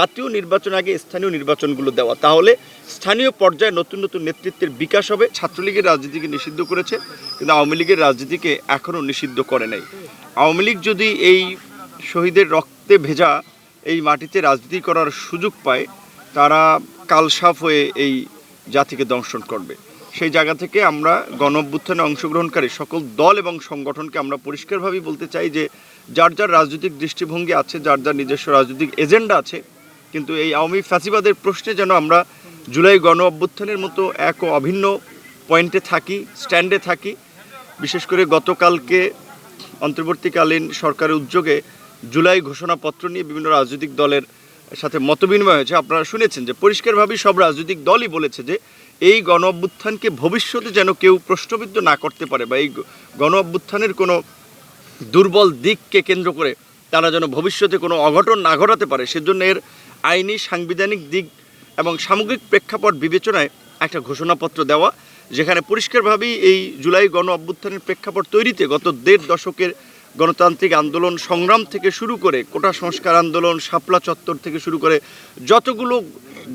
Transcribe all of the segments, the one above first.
জাতীয় নির্বাচন আগে স্থানীয় নির্বাচনগুলো দেওয়া। তাহলে স্থানীয় পর্যায়ে নতুন নতুন নেতৃত্বের বিকাশ হবে। ছাত্রলীগের রাজনীতিকে নিষিদ্ধ করেছে, কিন্তু আওয়ামী লীগের রাজনীতিকে এখনও নিষিদ্ধ করে নাই। আওয়ামী লীগ যদি এই শহীদের রক্তে ভেজা এই মাটিতে রাজনীতি করার সুযোগ পায়, তারা কালসাফ হয়ে এই জাতিকে দংশন করবে। সেই জায়গা থেকে আমরা গণ অভ্যুত্থানে অংশগ্রহণকারী সকল দল এবং সংগঠনকে আমরা পরিষ্কারভাবেই বলতে চাই যে, যার যার রাজনৈতিক দৃষ্টিভঙ্গি আছে, যার যার নিজস্ব রাজনৈতিক এজেন্ডা আছে কিন্তু এই আওয়ামী ফ্যাসিবাদের প্রশ্নে যেন আমরা জুলাই গণ অভ্যুত্থানের মতো এক অভিন্ন পয়েন্টে থাকি, স্ট্যান্ডে থাকি, বিশেষ করে গতকালকে অন্তর্বর্তীকালীন সরকারের উদ্যোগে জুলাই ঘোষণাপত্র নিয়ে বিভিন্ন রাজনৈতিক দলের সাথে মতবিনিময় হয়েছে। আপনারা শুনেছেন যে পরিষ্কারভাবেই সব রাজনৈতিক দলই বলেছে যে এই গণ অভ্যুত্থানকে ভবিষ্যতে যেন কেউ প্রশ্নবিদ্ধ না করতে পারে বা এই গণ অভ্যুত্থানের কোনো দুর্বল দিককে কেন্দ্র করে তারা যেন ভবিষ্যতে কোনো অঘটন না ঘটাতে পারে, সেজন্য এর আইনি সাংবিধানিক দিক এবং সামগ্রিক প্রেক্ষাপট বিবেচনায় একটা ঘোষণাপত্র দেওয়া যেখানে পরিষ্কারভাবেই এই জুলাই গণ অভ্যুত্থানের প্রেক্ষাপট তৈরিতে গত দেড় দশকের গণতান্ত্রিক আন্দোলন সংগ্রাম থেকে শুরু করে কোটা সংস্কার আন্দোলন শাপলা চত্বর থেকে শুরু করে যতগুলো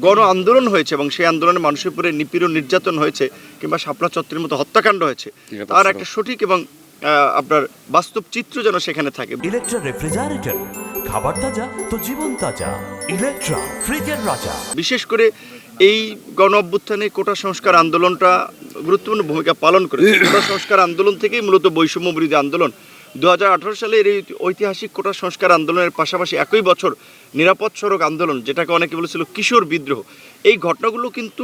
গণ আন্দোলন হয়েছে এবং সেই আন্দোলনে মানুষের উপরে নিপীড়ন নির্যাতন হয়েছে কিংবা শাপলা চত্বরের মতো হত্যাকাণ্ড হয়েছে তার একটা সঠিক এবং আপনার বাস্তব চিত্র যেন সেখানে থাকে। ইলেকট্রা রেফ্রিজারেটর খাবার তাজা তো জীবন তাজা। ইলেকট্রা ফ্রিজের রাজা বিশেষ করে এই গণ অভ্যুত্থানে কোটা সংস্কার আন্দোলনটা গুরুত্বপূর্ণ ভূমিকা পালন করেছে। কোটা সংস্কার আন্দোলন থেকেই মূলত বৈষম্য বিরোধী আন্দোলন। দু হাজার আঠারো সালের এই ঐতিহাসিক কোটা সংস্কার আন্দোলনের পাশাপাশি একই বছর নিরাপদ সড়ক আন্দোলন যেটাকে অনেকে বলেছিল কিশোর বিদ্রোহ এই ঘটনাগুলো কিন্তু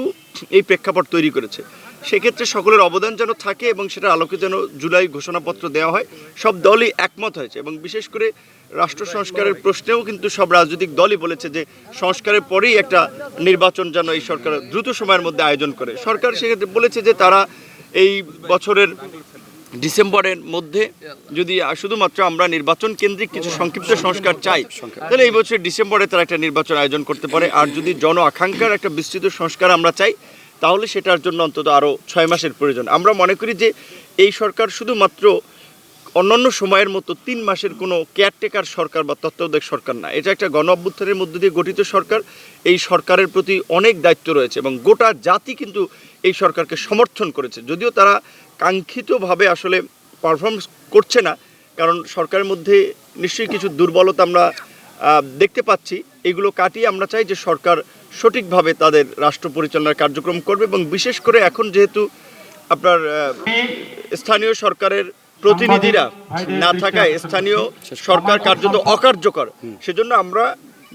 এই প্রেক্ষাপট তৈরি করেছে। সেক্ষেত্রে সকলের অবদান যেন থাকে এবং সেটা আলোকে যেন জুলাই ঘোষণাপত্র দেওয়া হয়, সব দলই একমত হয়েছে এবং বিশেষ করে রাষ্ট্র সংস্কারের প্রশ্নেও কিন্তু সব রাজনৈতিক দলই বলেছে যে সংস্কারের পরেই একটা নির্বাচন যেন এই সরকার দ্রুত সময়ের মধ্যে আয়োজন করে। সরকার সেক্ষেত্রে বলেছে যে তারা এই বছরের ডিসেম্বরের মধ্যে যদি শুধুমাত্র আমরা নির্বাচন কেন্দ্রিক কিছু সংক্ষিপ্ত সংস্কার চাই, তাহলে এই বছর ডিসেম্বরে তারা একটা নির্বাচন আয়োজন করতে পারে। আর যদি জন আকাঙ্ক্ষার একটা বিস্তৃত সংস্কার আমরা চাই তাহলে সেটার জন্য অন্তত আরও ছয় মাসের প্রয়োজন। আমরা মনে করি যে এই সরকার শুধুমাত্র অন্যান্য সময়ের মতো তিন মাসের কোনো কেয়ারটেকার সরকার বা তত্ত্বাবধায়ক সরকার না। এটা একটা গণ অভ্যুত্থানের মধ্য দিয়ে গঠিত সরকার। এই সরকারের প্রতি অনেক দায়িত্ব রয়েছে এবং গোটা জাতি কিন্তু এই সরকারকে সমর্থন করেছে। যদিও তারা কাঙ্ক্ষিতভাবে আসলে পারফর্মস করছে না, কারণ সরকারের মধ্যে নিশ্চয়ই কিছু দুর্বলতা আমরা দেখতে পাচ্ছি, এগুলো কাটিয়ে আমরা চাই যে সরকার সঠিকভাবে তাদের রাষ্ট্র পরিচালনার কার্যক্রম করবে এবং বিশেষ করে এখন যেহেতু আপনার স্থানীয় সরকারের প্রতিনিধিরা না থাকায় স্থানীয় সরকার কার্যত অকার্যকর। সেজন্য আমরা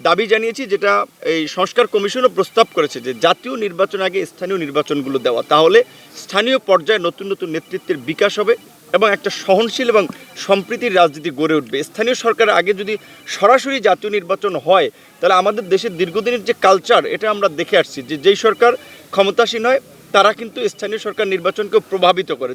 দাবি জানিয়েছি যেটা এই সংস্কার কমিশনও প্রস্তাব করেছে যে জাতীয় নির্বাচন আগে স্থানীয় নির্বাচনগুলো দেওয়া, তাহলে স্থানীয় পর্যায়ে নতুন নতুন নেতৃত্বের বিকাশ হবে। এবং একটা সহনশীল এবং সম্প্রীতির রাজনীতি গড়ে উঠবে। স্থানীয় সরকার আগে যদি সরাসরি জাতীয় নির্বাচন হয়, তাহলে আমাদের দেশের দীর্ঘদিনের যে কালচার এটা আমরা দেখে আসছি যে যেই সরকার ক্ষমতাসীন হয়, তারা কিন্তু স্থানীয় সরকার নির্বাচনকে প্রভাবিত করে।